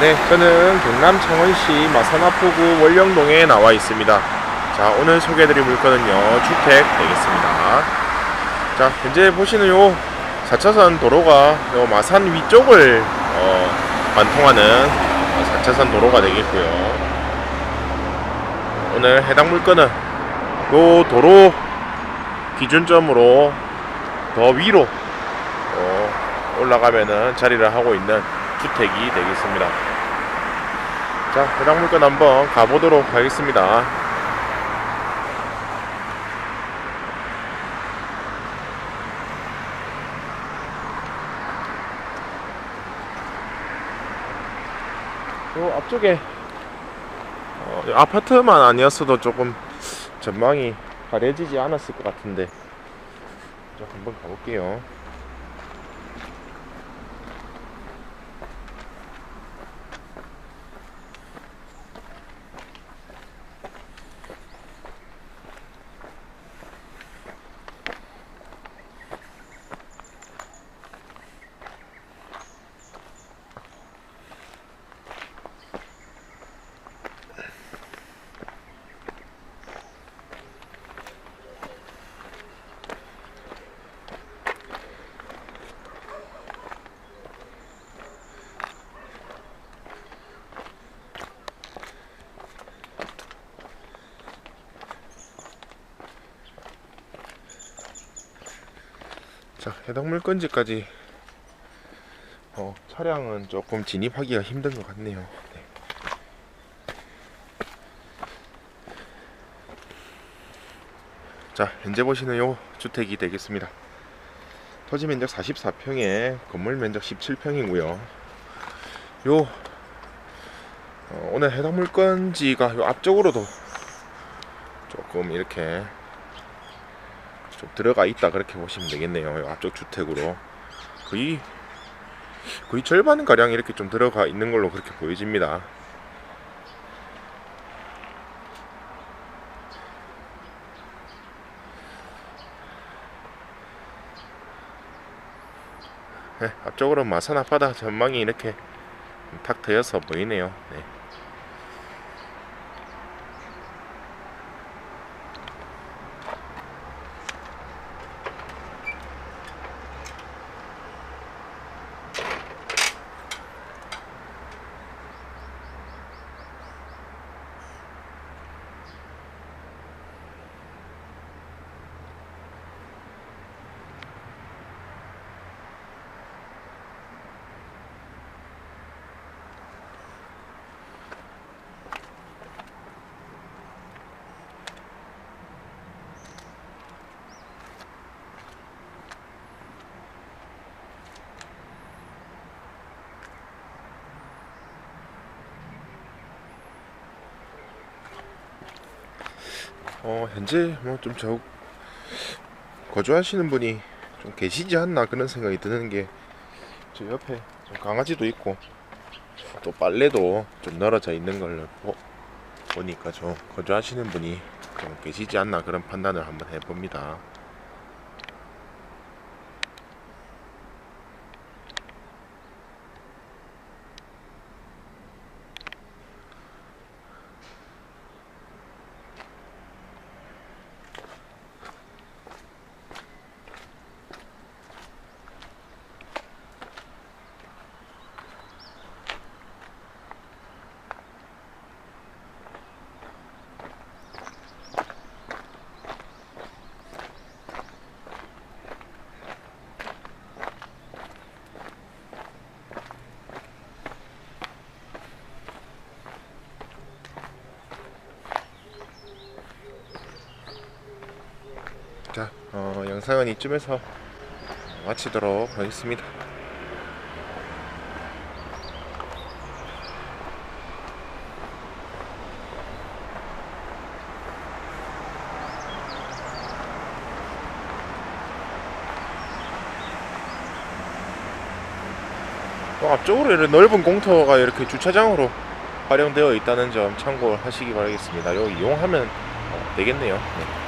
네, 저는 경남 창원시 마산아포구 월령동에 나와 있습니다. 자, 오늘 소개해드릴 물건은요, 주택 되겠습니다. 자, 현재 보시는 요 4차선 도로가 요 마산 위쪽을 어, 관통하는 4차선 도로가 되겠고요. 오늘 해당 물건은 요 도로 기준점으로 더 위로 어, 올라가면은 자리를 하고 있는 주택이 되겠습니다. 자, 해당 물건 한번 가보도록 하겠습니다. 요 앞쪽에 어, 아파트만 아니었어도 조금 전망이 가려지지 않았을 것 같은데 자, 한번 가볼게요. 자, 해당 물건지까지 어, 차량은 조금 진입하기가 힘든 것 같네요. 네. 자, 현재 보시는 요 주택이 되겠습니다. 토지 면적 44평에 건물 면적 17평이고요. 요 어, 오늘 해당 물건지가 요 앞쪽으로도 조금 이렇게 좀 들어가 있다 그렇게 보시면 되겠네요. 요 앞쪽 주택으로 거의 거의 절반 가량 이렇게 좀 들어가 있는 걸로 그렇게 보여집니다. 네, 앞쪽으로 마산 앞바다 전망이 이렇게 탁 트여서 보이네요. 네. 어, 현재 뭐 좀 저 거주하시는 분이 좀 계시지 않나 그런 생각이 드는 게 저 옆에 좀 강아지도 있고 또 빨래도 좀 널어져 있는 걸 보, 보니까 좀 거주하시는 분이 좀 계시지 않나 그런 판단을 한번 해봅니다. 자, 어, 영상은 이쯤에서 마치도록 하겠습니다. 또 앞쪽으로 이렇게 넓은 공터가 이렇게 주차장으로 활용되어 있다는 점 참고하시기 바라겠습니다. 여기 이용하면 어, 되겠네요. 네.